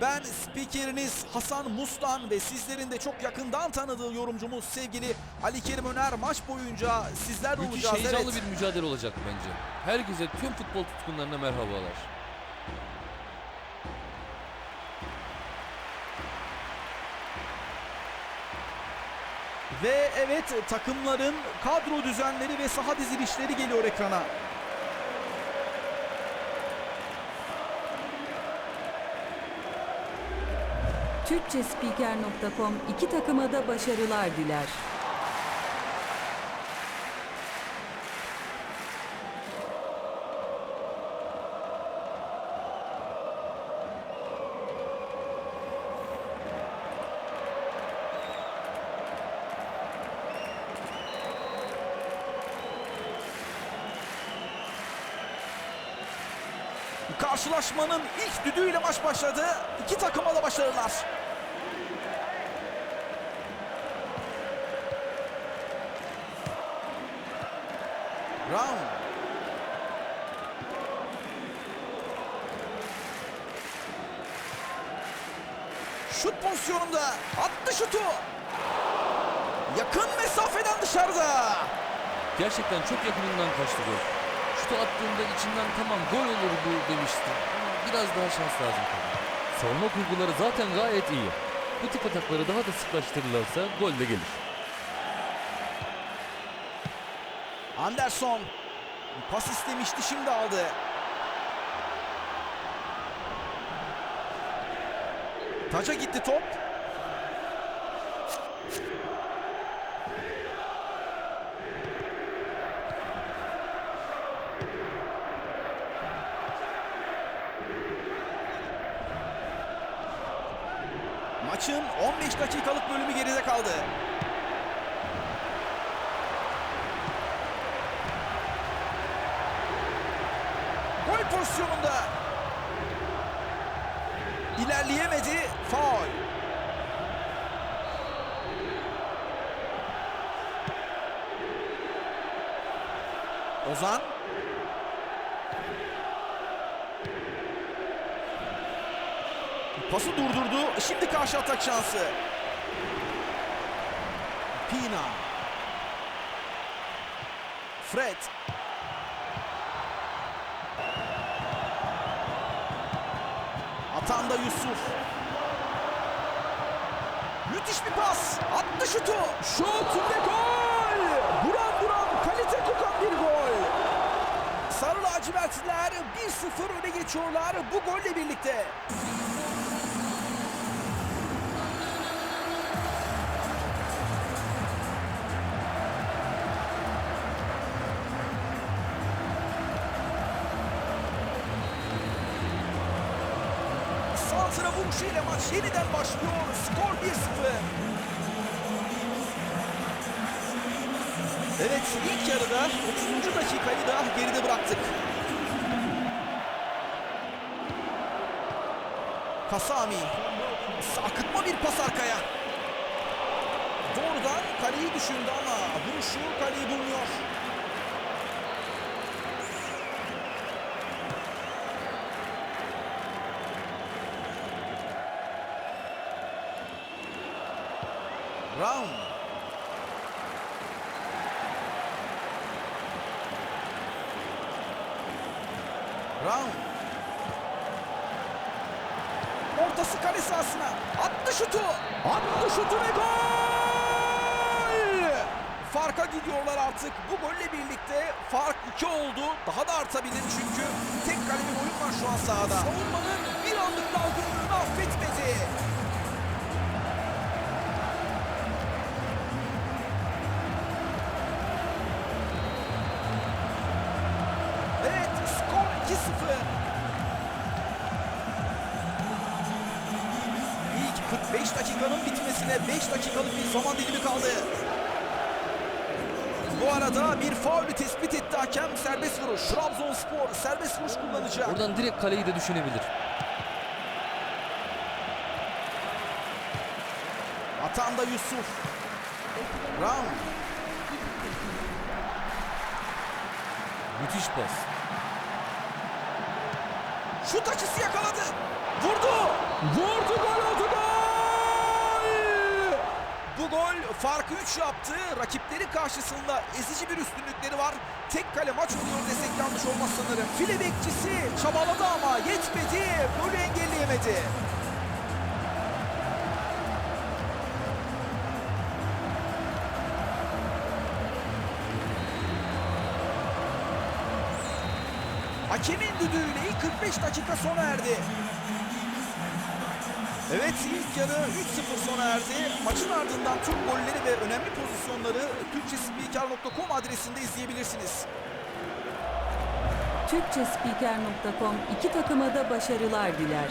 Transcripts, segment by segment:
Ben spikeriniz Hasan Mustan ve sizlerin de çok yakından tanıdığı yorumcumuz sevgili Ali Kerim Öner maç boyunca sizlerle Müthiş olacağız. heyecanlı Evet. bir mücadele olacak bence. Herkese, tüm futbol tutkunlarına merhabalar. Ve evet takımların kadro düzenleri ve saha dizilişleri geliyor ekrana. Türkçespiker.com iki takıma da başarılar diler. Karşılaşmanın ilk düdüğüyle maç başladı. İki takıma da başarılar. Brown. Şut pozisyonunda attı şutu. Yakın mesafeden dışarıda. Gerçekten çok yakınından kaçtı gol. Şutu attığında içinden tamam gol olur bu demiştim. Ama biraz daha şans lazım tabii. Savunma kurguları zaten gayet iyi. Bu tip atakları daha da sıklaştırırlarsa gol de gelir. Anderson pas istemişti şimdi aldı. Taca gitti top. 15 dakikalık bölümü geride kaldı. Gol pozisyonunda. İlerleyemedi. Faul. Ozan. Pası durdurdu. Şimdi karşı atak şansı. Pina. Fred. Atan da Yusuf. Müthiş bir pas. Attı şutu. Şut ve gol. Buran buran kalite kokan bir gol. Sarı lacivertliler 1-0 öne geçiyorlar bu golle birlikte. Santra vuruşuyla maç yeniden başlıyor. Skor 1-0. Evet ilk yarıda 30. dakikayı da geride bıraktık. Kasami. Akıtma bir pas arkaya. Doğrudan kaleyi düşündü ama vuruşu kaleyi bulmuyor. Brown. Brown. Ortası kale sahasına. Attı şutu. Attı şutu ve gol! Farka gidiyorlar artık. Bu golle birlikte fark 2 oldu. Daha da artabilir çünkü tek kale bir oyun var şu an sahada. Savunmanın dakikanın bitmesine 5 dakikalık bir zaman dilimi kaldı. Bu arada bir faulü tespit etti hakem serbest vuruş. Trabzonspor serbest vuruş kullanacak. Oradan direkt kaleyi de düşünebilir. Atan da Yusuf. Brown. Müthiş pas. Şut açısı yakaladı. Vurdu. Vurdu gol oldu! Bu gol farkı 3 yaptı. Rakipleri karşısında ezici bir üstünlükleri var. Tek kale maç oluyor desek yanlış olmaz sanırım. File bekçisi çabaladı ama yetmedi. Golü engelleyemedi. Hakemin düdüğüyle ilk 45 dakika sona erdi. Evet ilk yarı 3-0 sona erdi. Maçın ardından tüm golleri ve önemli pozisyonları türkçespiker.com adresinde izleyebilirsiniz. Türkçespiker.com iki takıma da başarılar diler.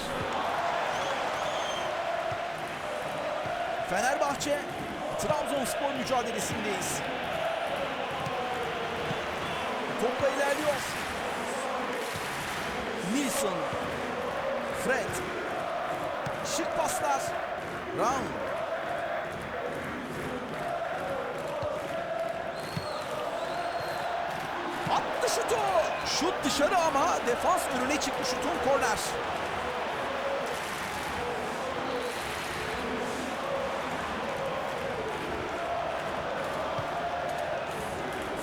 Fenerbahçe Trabzonspor mücadelesindeyiz. Topla ilerliyor. Nilsson. Fred. Şık paslar. Brown. Attı şutu. Şut dışarı ama defans önüne çıktı şutun korner.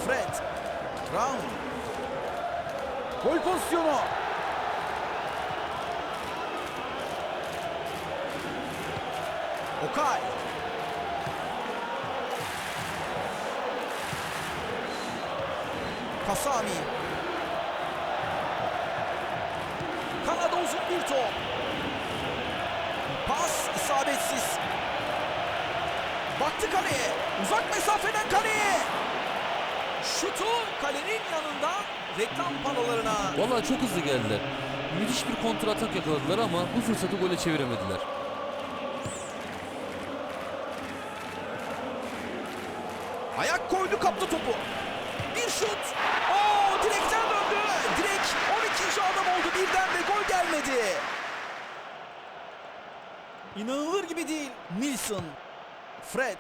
Fred. Brown. Gol pozisyonu. Okay. Kasami. Kanada uzun bir top. Pas isabetsiz. Baktı kaleye. Uzak mesafeden kaleye. Şutu kalenin yanında reklam panolarına. Vallahi çok hızlı geldiler. Müthiş bir kontra atak yakaladılar ama bu fırsatı gole çeviremediler. Ayak koydu kaptı topu. Bir şut. Oo direkten döndü. Direk 12. adam oldu birden ve gol gelmedi. İnanılır gibi değil. Nilsson. Fred.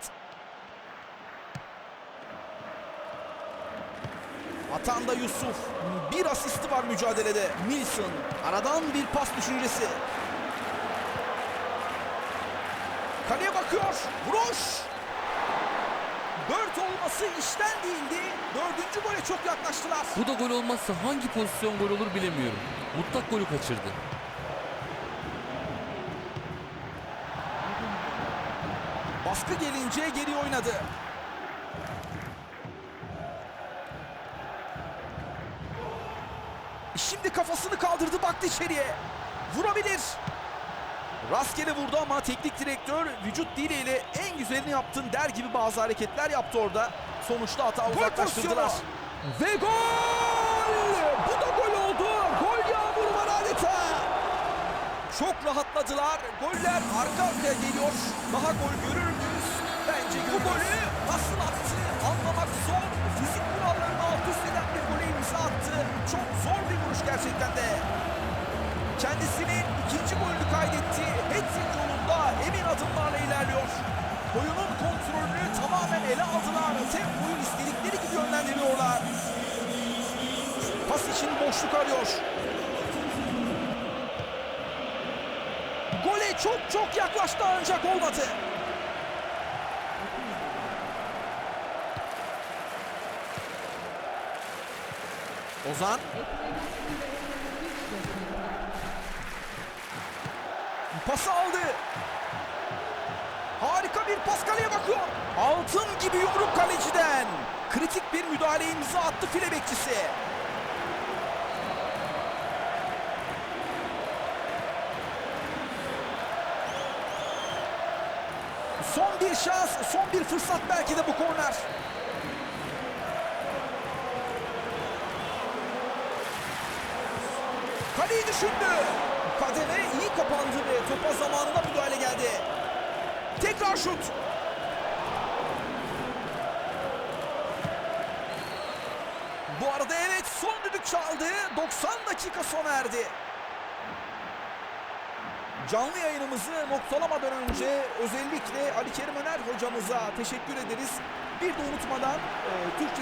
Atan da Yusuf. Bir asisti var mücadelede. Nilsson. Aradan bir pas düşüncesi. Kaleye bakıyor. Vuruş. Dört olması işten değildi. Dördüncü gole çok yaklaştılar. Bu da gol olmazsa hangi pozisyon gol olur bilemiyorum. Mutlak golü kaçırdı. Baskı gelince geri oynadı. Şimdi kafasını kaldırdı baktı içeriye. Vurabilir. Rastgele vurdu ama teknik direktör vücut diliyle en güzelini yaptın der gibi bazı hareketler yaptı orada. Sonuçta hata uzaklaştırdılar. Ve gol! Bu da gol oldu. Gol yağmuru var adeta. Çok rahatladılar. Goller arka arkaya geliyor. Daha gol görür boşluk arıyor. Gole çok çok yaklaştı ancak olmadı. Ozan. Pası aldı. Harika bir pas kaleye bakıyor. Altın gibi yumruk kaleciden. Kritik bir müdahale imza attı file bekçisi. Son bir şans, son bir fırsat belki de bu korner. Kaleyi düşündü. Kademe iyi kapandı ve topa zamanında müdahale geldi. Tekrar şut. Bu arada evet son düdük çaldı. 90 dakika sona erdi. Canlı yayınımızı noktalamadan önce özellikle Ali Kerim Öner hocamıza teşekkür ederiz. Bir de unutmadan e, Türkçe